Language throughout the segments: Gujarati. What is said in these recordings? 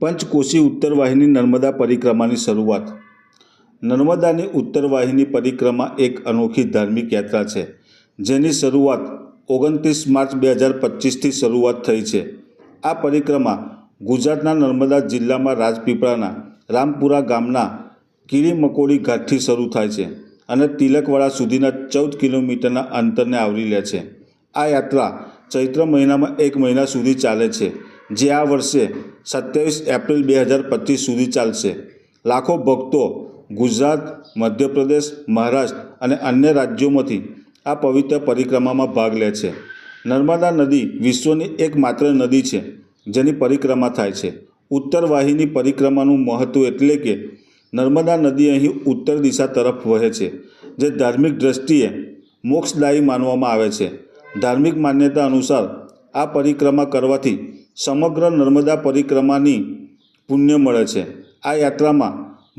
પંચકોશી ઉત્તર વાહિની નર્મદા પરિક્રમાની શરૂઆત. નર્મદાની ઉત્તર વાહિની પરિક્રમા એક અનોખી ધાર્મિક યાત્રા છે, જેની શરૂઆત ઓગણત્રીસ માર્ચ બે હજાર પચીસથી શરૂઆત થઈ છે. આ પરિક્રમા ગુજરાતના નર્મદા જિલ્લામાં રાજપીપળાના રામપુરા ગામના કીડી મકોડી ઘાટથી શરૂ થાય છે અને તિલકવાડા સુધીના ચૌદ કિલોમીટરના અંતરને આવરી લે છે. આ યાત્રા ચૈત્ર મહિનામાં એક મહિના સુધી ચાલે છે. જે આ વર્ષે સત્યાવીસ એપ્રિલ બે હજાર પચીસ સુધી ચાલશે. લાખો ભક્તો ગુજરાત, મધ્યપ્રદેશ, મહારાષ્ટ્ર અને અન્ય રાજ્યોમાંથી આ પવિત્ર પરિક્રમામાં ભાગ લે છે. નર્મદા નદી વિશ્વની એકમાત્ર નદી છે, જેની પરિક્રમા થાય છે. ઉત્તર વાહિની પરિક્રમાનું મહત્ત્વ એટલે કે નર્મદા નદી અહીં ઉત્તર દિશા તરફ વહે છે, જે ધાર્મિક દ્રષ્ટિએ મોક્ષદાયી માનવામાં આવે છે. ધાર્મિક માન્યતા અનુસાર આ પરિક્રમા કરવાથી સમગ્ર નર્મદા પરિક્રમાની પુણ્ય મળે છે. આ યાત્રામાં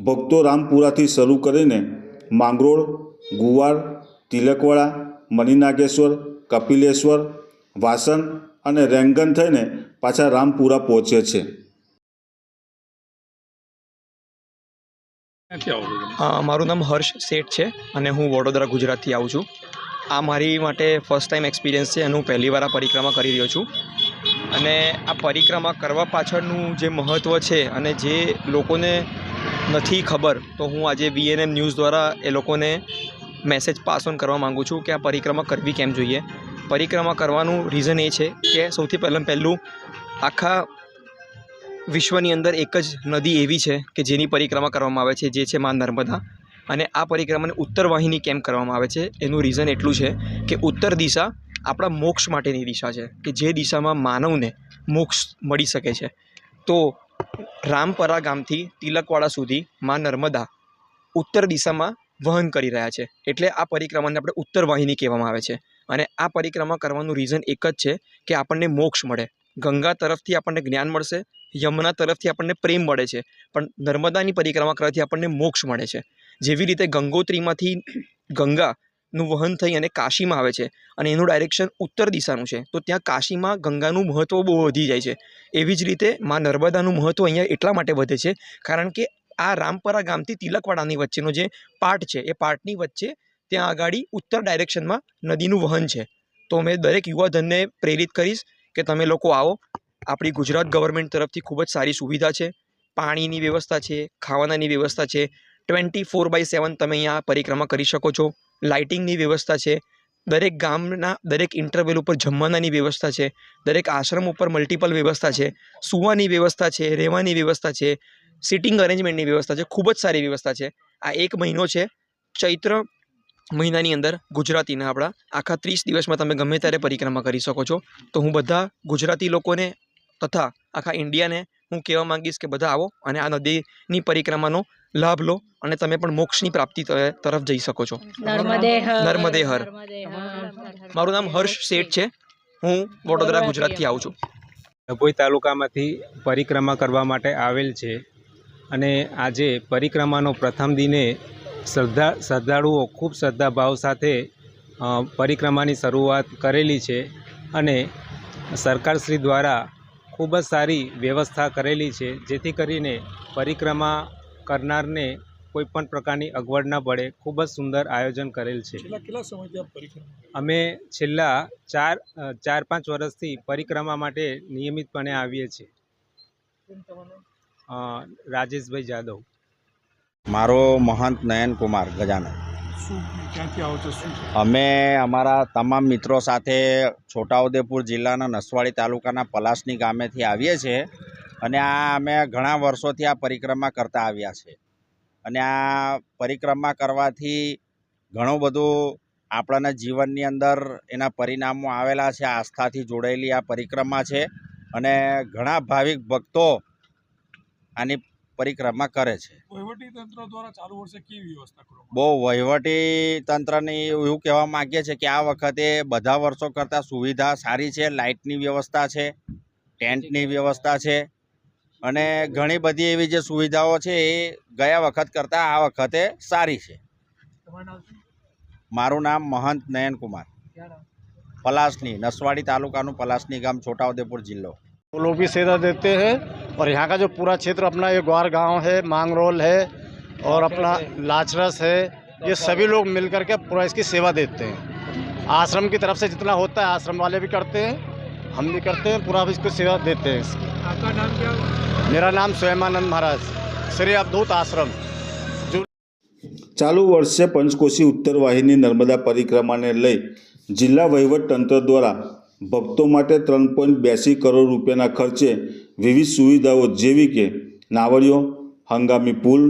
ભક્તો રામપુરાથી શરૂ કરીને માંગરોળ, ગુવાર, તિલકવાડા, મણિનાગેશ્વર, કપિલેશ્વર, વાસણ અને રેંગન થઈને પાછા રામપુરા પહોંચે છે. મારું નામ હર્ષ શેઠ છે અને હું વડોદરા ગુજરાતથી આવું છું. આ મારી માટે ફર્સ્ટ ટાઈમ એક્સપિરિયન્સ છે અને હું પહેલી વાર આ પરિક્રમા કરી રહ્યો છું. અને આ પરિક્રમા કરવા પાછળનું જે મહત્ત્વ છે અને જે લોકોને નથી ખબર, તો હું આજે વીએનએમ ન્યૂઝ દ્વારા એ લોકોને મેસેજ પાસ ઓન કરવા માગું છું કે આ પરિક્રમા કરવી કેમ જોઈએ. પરિક્રમા કરવાનું રીઝન એ છે કે સૌથી પહેલાં પહેલું, આખા વિશ્વની અંદર એક જ નદી એવી છે કે જેની પરિક્રમા કરવામાં આવે છે, જે છે મા નર્મદા. અને આ પરિક્રમાને ઉત્તર વાહિની કેમ કરવામાં આવે છે, એનું રીઝન એટલું છે કે ઉત્તર દિશા આપણા મોક્ષ માટેની દિશા છે, કે જે દિશામાં માનવને મોક્ષ મળી શકે છે. તો રામપરા ગામથી તિલકવાડા સુધી મા નર્મદા ઉત્તર દિશામાં વહન કરી રહ્યા છે. એટલે આ પરિક્રમાને આપણે ઉત્તર વાહિની કહેવામાં આવે છે. અને આ પરિક્રમા કરવાનું રીઝન એક જ છે કે આપણને મોક્ષ મળે. ગંગા તરફથી આપણને જ્ઞાન મળશે, યમુના તરફથી આપણને પ્રેમ મળે છે. પણ નર્મદાની પરિક્રમા કરવાથી આપણને મોક્ષ મળે છે. જેવી રીતે ગંગોત્રીમાંથી ગંગાનું વહન થઈ અને કાશીમાં આવે છે અને એનું ડાયરેક્શન ઉત્તર દિશાનું છે. તો ત્યાં કાશીમાં ગંગાનું મહત્ત્વ બહુ વધી જાય છે. એવી જ રીતે માં નર્મદાનું મહત્ત્વ અહીંયા એટલા માટે વધે છે કારણ કે આ રામપરા ગામથી તિલકવાડાની વચ્ચેનો જે પાર્ટ છે, એ પાર્ટની વચ્ચે ત્યાં આગાડી ઉત્તર ડાયરેક્શનમાં નદીનું વહન છે. તો મેં દરેક યુવાધનને પ્રેરિત કરીશ કે તમે લોકો આવો. આપણી ગુજરાત ગવર્મેન્ટ તરફથી ખૂબ જ સારી સુવિધા છે. પાણીની વ્યવસ્થા છે, ખાવાનાની વ્યવસ્થા છે. ટ્વેન્ટી ફોર બાય સેવન તમે અહીંયા પરિક્રમા કરી શકો છો. લાઇટિંગની વ્યવસ્થા છે, દરેક ગામના દરેક ઇન્ટરવેલ ઉપર જમવાનાની વ્યવસ્થા છે, દરેક આશ્રમ ઉપર મલ્ટિપલ વ્યવસ્થા છે, સૂવાની વ્યવસ્થા છે, રહેવાની વ્યવસ્થા છે સિટિંગ અરેન્જમેન્ટની વ્યવસ્થા છે, ખૂબ જ સારી વ્યવસ્થા છે. આ એક મહિનો છે, ચૈત્ર મહિનાની અંદર ગુજરાતીના આપણા આખા ત્રીસ દિવસમાં તમે ગમે ત્યારે પરિક્રમા કરી શકો છો. તો હું બધા ગુજરાતી લોકોને તથા આખા ઇન્ડિયાને હું કહેવા માંગીશ કે બધા આવો અને આ નદીની પરિક્રમાનો લાભ લો અને તમે પણ મોક્ષની પ્રાપ્તિ ત- તરફ જઈ શકો છો. નર્મદે હર. મારું નામ હર્ષ શેઠ છે હું વડોદરા ગુજરાતથી આવું છું ડભોઈ તાલુકામાંથી પરિક્રમા કરવા માટે આવેલ છે અને આજે પરિક્રમાનો પ્રથમ દિને શ્રદ્ધા શ્રદ્ધાળુઓ ખૂબ શ્રદ્ધાભાવ સાથે પરિક્રમાની શરૂઆત કરેલી છે અને સરકારશ્રી દ્વારા ખૂબ જ સારી વ્યવસ્થા કરેલી છે જેથી કરીને પરિક્રમા કરનારને કોઈ પણ પ્રકારની અગવડ ના પડે ખૂબ જ સુંદર આયોજન કરેલ છે. અમે છેલ્લા ચાર ચાર પાંચ વર્ષથી પરિક્રમા માટે નિયમિતપણે આવીએ છીએ. રાજેશભાઈ જાદવ. મારો મહંત નયનકુમાર ગજાનન. શું ક્યાંથી આવો છો? શું છે? અમે અમારા તમામ મિત્રો સાથે છોટાઉદેપુર જિલ્લાના નસવાડી તાલુકાના પલાસની ગામેથી આવીએ છીએ. અને આ અમે ઘણા વર્ષોથી આ પરિક્રમા કરતા આવ્યા છે. અને આ પરિક્રમા કરવાથી ઘણું બધું આપણાના જીવનની અંદર એના પરિણામો આવેલા છે આસ્થાથી જોડાયેલી આ પરિક્રમા છે અને ઘણા ભાવિક ભક્તો આની પરિક્રમા કરે છે. બહુ વહીવટી તંત્રની એવું કહેવા માંગીએ છીએ કે આ વખતે બધા વર્ષો કરતાં સુવિધા સારી છે લાઇટની વ્યવસ્થા છે ટેન્ટની વ્યવસ્થા છે અને ઘણી બધી એવી જે સુવિધાઓ છે એ ગયા વખત કરતાં આ વખતે સારી છે તમારું નામ શું મારું નામ મહંત નયનકુમાર ક્યાં નામ પલાસની નસવાડી તાલુકાનું પલાસની ગામ છોટાઉદેપુર જિલ્લો वो लोग भी सेवा देते हैं और यहाँ का जो पूरा क्षेत्र अपना ये ग्वार गांव है मांगरोल है और अपना लाचरस है ये सभी लोग मिल करके पूरा इसकी सेवा देते हैं आश्रम की तरफ से जितना होता है आश्रम वाले भी करते हैं हम भी करते हैं पूरा इसको सेवा देते हैं इसकी आपका नाम क्या है? मेरा नाम स्वयमानंद महाराज श्री अवधूत आश्रम ચાલુ વર્ષે પંચકોશી ઉત્તર વાહિની નર્મદા પરિક્રમાને લઈ જિલ્લા વહીવટ તંત્ર દ્વારા ભક્તો માટે ત્રણ પોઈન્ટ બ્યાસી કરોડ રૂપિયાના ખર્ચે વિવિધ સુવિધાઓ જેવી કે નાવડીઓ હંગામી પુલ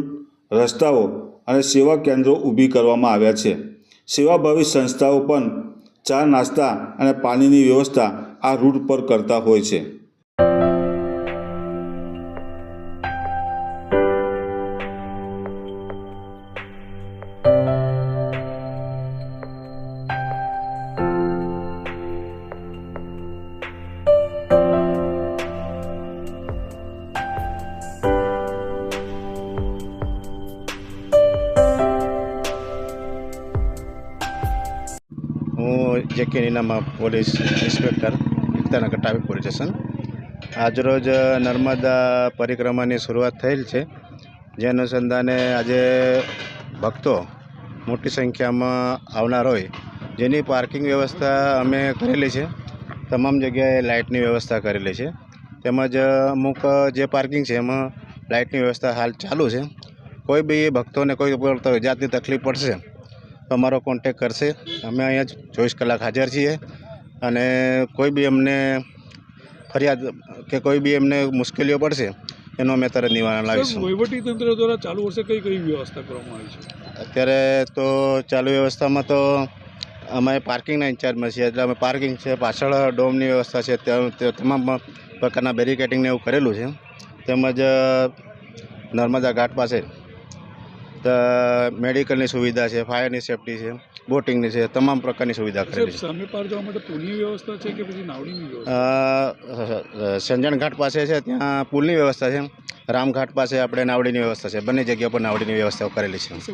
રસ્તાઓ અને સેવા કેન્દ્રો ઊભી કરવામાં આવ્યા છે સેવાભાવી સંસ્થાઓ પણ ચા નાસ્તા અને પાણીની વ્યવસ્થા આ રૂટ પર કરતા હોય છે. હું જે કે police inspector Ektanagar traffic police આજરોજ નર્મદા પરિક્રમાની શરૂઆત થયેલ છે. જે અનુસંધાને આજે ભક્તો મોટી સંખ્યામાં આવનાર હોય, જેની પાર્કિંગ વ્યવસ્થા અમે કરેલી છે. તમામ જગ્યાએ લાઇટની વ્યવસ્થા કરેલી છે. તેમજ અમુક જે પાર્કિંગ છે, એમાં લાઇટની વ્યવસ્થા હાલ ચાલુ છે. કોઈ બી ભક્તોને કોઈ જાતની તકલીફ પડશે, તો અમારો કોન્ટેક કરશે. અમે અહીંયા ચોવીસ કલાક હાજર છીએ. અને કોઈ બી અમને ફરિયાદ કે કોઈ બી એમને મુશ્કેલીઓ પડશે એનું અમે તરત નિવારણ લાવીશું. વહીવટીતંત્ર દ્વારા ચાલુ વર્ષે કઈ કઈ વ્યવસ્થા કરવામાં આવી છે? અત્યારે તો ચાલુ વ્યવસ્થામાં તો અમે પાર્કિંગના ઇન્ચાર્જમાં છીએ. એટલે અમે પાર્કિંગ છે પાછળ ડોમની વ્યવસ્થા છે તમામ પ્રકારના બેરિકેટિંગને એવું કરેલું છે. તેમજ નર્મદા ઘાટ પાસે ત મેડિકલની સુવિધા છે ફાયરની સેફટી છે. બોટિંગની છે તમામ પ્રકારની સુવિધા કરેલી છે. સામે પાર જવા માટે પુલની વ્યવસ્થા છે કે પછી નાવડીની વ્યવસ્થા? અ, પાસે છે ત્યાં પુલની વ્યવસ્થા છે રામઘાટ પાસે આપણે નાવડીની વ્યવસ્થા છે બંને જગ્યા પર નાવડીની વ્યવસ્થા કરેલી છે.